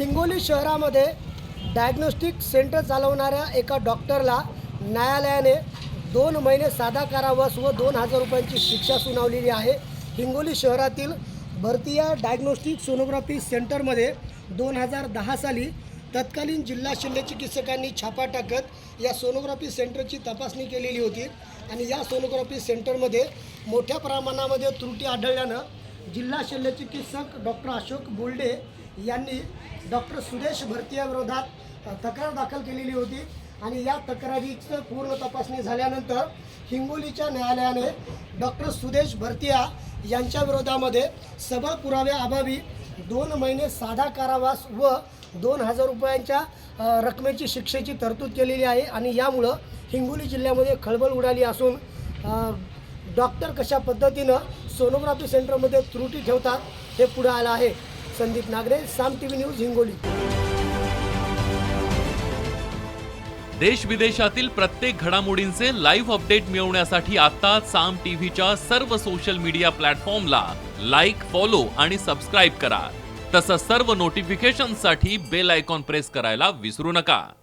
हिंगोली शहरामध्ये diagnostic centre चालवणाऱ्या एका डॉक्टरला न्यायालयाने दोन महिने साधा कारावास व दोन हजार रुपयांची शिक्षा सुनावलेली आहे. हिंगोली शहरातील भरतीया डायग्नोस्टिक सोनोग्राफी सेंटरमध्ये दोन हजार दहा साली तत्कालीन जिल्हा शल्यचिकित्सकांनी छापा टाकत या सोनोग्राफी सेंटरची तपासणी केलेली होती आणि या सोनोग्राफी सेंटरमध्ये मोठ्या प्रमाणामध्ये त्रुटी आढळल्यानं जिल्हा शल्यचिकित्सक डॉक्टर अशोक बोल्डे यांनी डॉक्टर सुरेश भरतीयाविरोधात तक्रार दाखल केलेली होती. आणि या तक्रारीचं पूर्ण तपासणी झाल्यानंतर हिंगोलीच्या न्यायालयाने डॉक्टर सुदेश भरतिया यांच्या विरोधामध्ये सबळ पुराव्याअभावी दोन महिने साधा कारावास व दोन हजार रुपयांच्या रकमेची शिक्षेची तरतूद केलेली आहे. आणि यामुळं हिंगोली जिल्ह्यामध्ये खळबळ उडाली असून डॉक्टर कशा पद्धतीनं सोनोग्राफी सेंटरमध्ये त्रुटी ठेवतात हे पुढं आलं आहे. Sandeep Nagare Saam TV news Hingoli. देश विदेशातील प्रत्येक घडामोडींचे लाईव्ह अपडेट मिळवण्यासाठी आता साम टीव्हीच्या सर्व सोशल मीडिया प्लॅटफॉर्मला लाईक फॉलो आणि सबस्क्राईब करा. तसंच सर्व नोटिफिकेशनसाठी बेल आयकॉन प्रेस करायला विसरू नका.